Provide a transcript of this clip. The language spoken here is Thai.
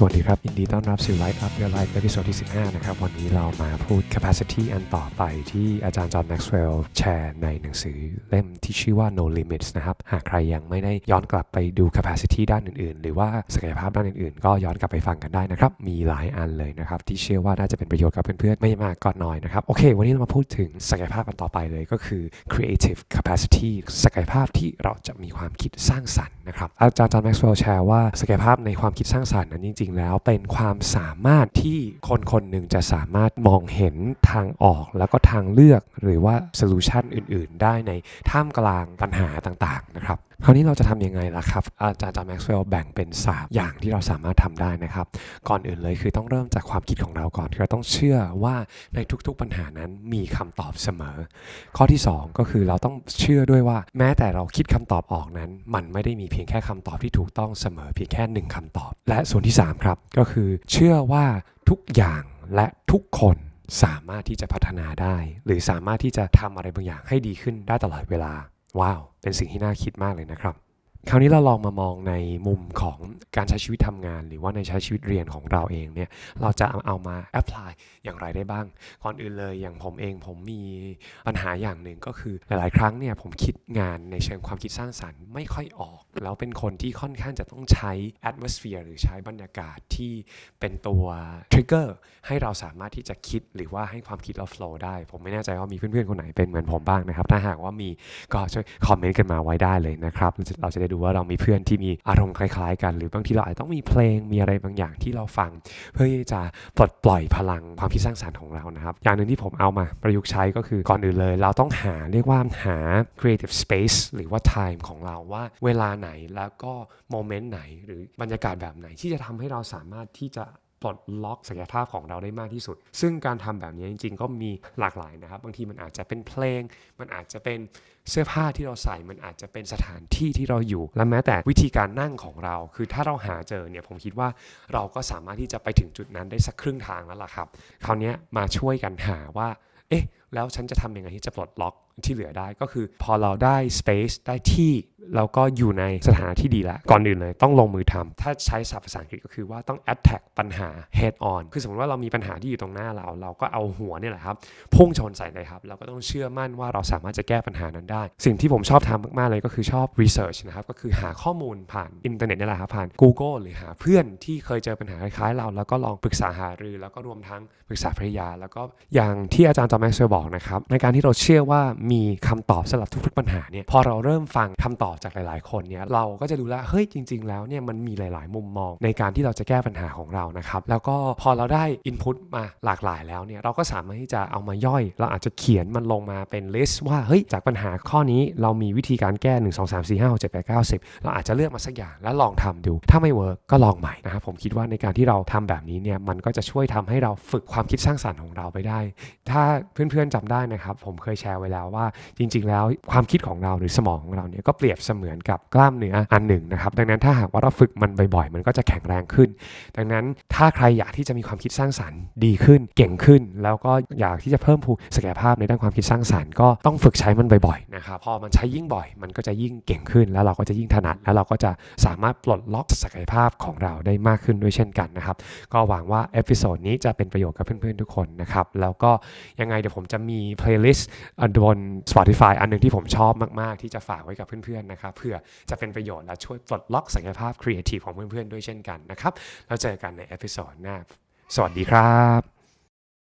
สวัสดีครับ ยินดีต้อนรับสู่ Light Up Your Life ตอนที่ 15 นะครับ วันนี้เรามาพูด capacity อันต่อไปที่อาจารย์จอห์นแม็กซ์เวลล์แชร์ในหนังสือเล่มที่ชื่อว่า No Limits นะครับ หากใครยังไม่ได้ย้อนกลับไปดู capacity ด้านอื่นๆ หรือว่าศักยภาพด้านอื่นๆ ก็ย้อนกลับไปฟังกันได้นะครับ มีหลายอันเลยนะครับ ที่เชื่อว่าน่าจะเป็นประโยชน์กับเพื่อนๆ ไม่มากก็น้อยนะครับ โอเค วันนี้เรามาพูดถึงศักยภาพอันต่อไปเลยก็คือ creative capacity ศักยภาพที่เราจะมีความคิดสร้างสรรค์นะครับ อาจารย์จอห์นแม็กซ์เวลล์แชร์ว่าศักยภาพในความคิดสร้างสรรค์นั้นจริงๆ แล้วเป็นความสามารถที่คนคนหนึ่งจะสามารถมองเห็นทางออกแล้วก็ทางเลือกหรือว่าโซลูชันอื่น ๆ ได้ในท่ามกลางปัญหาต่าง ๆ นะครับ คราวนี้เราจะทำยังไงล่ะครับ อาจารย์จอห์นแม็กซ์เวลล์แบ่งเป็น 3 อย่างที่เราสามารถทำได้นะครับ ก่อนอื่นเลยคือต้องเริ่มจากความคิดของเราก่อนเราต้องเชื่อว่าในทุกๆปัญหานั้นมีคำตอบเสมอ ข้อที่ 2 ก็คือเราต้องเชื่อด้วยว่า แม้แต่เราคิดคำตอบออกนั้น มันไม่ได้มีเพียงแค่คำตอบที่ถูกต้องเสมอเพียงแค่หนึ่งคำตอบ และส่วนที่ 3 ครับ ก็คือเชื่อว่าทุกอย่างและทุกคนสามารถที่จะพัฒนาได้ หรือสามารถที่จะทำอะไรบางอย่างให้ดีขึ้นได้ตลอดเวลา ว้าว เป็นสิ่งที่น่าคิดมากเลยนะครับ คราวนี้เราลองมามองในมุมของการใช้ชีวิตทำงาน หรือว่าในใช้ชีวิตเรียนของเราเองเนี่ยเราจะเอามาแอพพลายอย่างไรได้บ้าง ก่อนอื่นเลยอย่างผมเองผมมีปัญหาอย่างหนึ่งก็คือหลาย ๆ ครั้งเนี่ยผมคิดงานในเชิงความคิดสร้างสรรค์ไม่ค่อยออก แล้วเป็นคนที่ค่อนข้างจะต้องใช้ atmosphere หรือใช้บรรยากาศที่เป็นตัว trigger ให้เราสามารถที่จะคิดหรือว่าให้ความคิดเรา flow ได้ ผมไม่แน่ใจว่ามีเพื่อน ๆ คนไหนเป็นเหมือนผมบ้างนะครับ ถ้าหากว่ามีก็ช่วยคอมเมนต์กันมาไว้ได้เลยนะครับเราจะได้ดูว่าเรามีเพื่อนที่มีอารมณ์คล้ายๆ กัน หรือบางทีเราอาจจะต้องมีเพลงมีอะไรบางอย่างที่เราฟัง เพื่อที่จะปลดปล่อยพลังความคิดสร้างสรรค์ของเรานะครับ อย่างหนึ่งที่ผมเอามาประยุกต์ใช้ก็คือก่อนอื่นเลย เราต้องหาเรียกว่าหา creative space หรือว่า time ของเราว่าเวลาไหนแล้วก็โมเมนต์ไหน หรือบรรยากาศแบบไหนที่จะทำให้เราสามารถที่จะ ปลดล็อกศักยภาพของเราได้มากที่สุด ซึ่งการทำแบบนี้จริง ๆ ก็มีหลากหลายนะครับ บางทีมันอาจจะเป็นเพลง มันอาจจะเป็นเสื้อผ้าที่เราใส่ มันอาจจะเป็นสถานที่ที่เราอยู่ และแม้แต่วิธีการนั่งของเรา คือถ้าเราหาเจอเนี่ยผมคิดว่าเราก็สามารถที่จะไปถึงจุดนั้นได้สักครึ่งทางแล้วล่ะครับ คราวนี้มาช่วยกันหาว่า เอ๊ะ แล้วฉันจะทำยังไงที่จะปลดล็อกที่เหลือได้ก็คือพอเราได้ space ได้ที่ แล้วก็อยู่ในสถานะที่ดีแล้วก่อนอื่นเลยต้องลงมือทำถ้าใช้ศัพท์ภาษาอังกฤษก็คือว่าต้อง attack ปัญหา head on คือสมมติว่าเรามีปัญหาที่อยู่ตรงหน้าเรา เราก็เอาหัวเนี่ยแหละครับ พุ่งชนใส่เลยครับ เราก็ต้องเชื่อมั่นว่าเราสามารถจะแก้ปัญหานั้นได้ สิ่งที่ผมชอบทำมากๆเลยก็คือชอบ research นะครับ ก็คือหาข้อมูลผ่านอินเทอร์เน็ตนี่แหละครับผ่าน Google หรือหาเพื่อนที่เคยเจอปัญหาคล้ายๆเรา แล้วก็ลองปรึกษาหารือ แล้วก็รวมทั้งปรึกษาภรรยา แล้วก็อย่างที่อาจารย์จอมแม็กซ์เวลบอกนะครับในการที่เราเชื่อว่ามีคำตอบสำหรับทุกๆปัญหาเนี่ยพอเราเริ่มฟังคำตอบจากหลายๆ คนเนี่ยเราก็จะรู้แลเฮ้ยจริง ๆ แล้วเนี่ยมันมีหลาย ๆ มุมมองในการที่เราจะแก้ปัญหาของเรานะครับแล้วก็พอเราได้อินพุตมาหลากหลายแล้วเนี่ยเราก็สามารถที่จะเอามาย่อย เราอาจจะเขียนมันลงมาเป็นลิสต์ว่าเฮ้ยจากปัญหาข้อนี้เรามีวิธีการแก้ 1 2 3 4 5 6 7 8 9 10 เราอาจจะเลือกมาสักอย่างแล้วลองทำดู ถ้าไม่เวิร์กก็ลองใหม่นะครับผมคิดว่าในการที่เราทำแบบนี้เนี่ยมันก็จะช่วยทำให้เราฝึกความคิดสร้างสรรค์ของเราไปได้ ถ้าเพื่อนๆจำได้นะครับผมเคยแชร์ไว้แล้วว่าจริง ๆ แล้วความคิดของเราหรือสมองของเราเนี่ยก็เปรียบเสมือนกับกล้ามเนื้ออันหนึ่งนะครับ ดังนั้นถ้าหากว่าเราฝึกมันบ่อยๆ มันก็จะแข็งแรงขึ้น ดังนั้นถ้าใครอยากที่จะมีความคิดสร้างสรรค์ดีขึ้น เก่งขึ้น แล้วก็อยากที่จะเพิ่มพูนศักยภาพในด้านความคิดสร้างสรรค์ก็ต้องฝึกใช้มันบ่อยๆนะครับพอมันใช้ยิ่งบ่อย มันก็จะยิ่งเก่งขึ้น แล้วเราก็จะยิ่งถนัด แล้วเราก็จะสามารถปลดล็อกศักยภาพของเราได้มากขึ้นด้วยเช่นกันนะครับก็หวังว่าเอพิโซดนี้จะเป็นประโยชน์กับเพื่อนๆทุกคนนะครับแล้วก็ยังไงเดี๋ยวผมจะมีเพลย์ลิสต์บน Spotify อันหนึงที่ผมชอบมากๆ ที่จะฝากไว้กับเพื่อนๆนะครับเพื่อจะเป็นประโยชน์และช่วยปลดล็อกศักยภาพครีเอทีฟของเพื่อนๆด้วยเช่นกันนะครับแล้วเจอกันในเอพิโซดหน้า สวัสดีครับ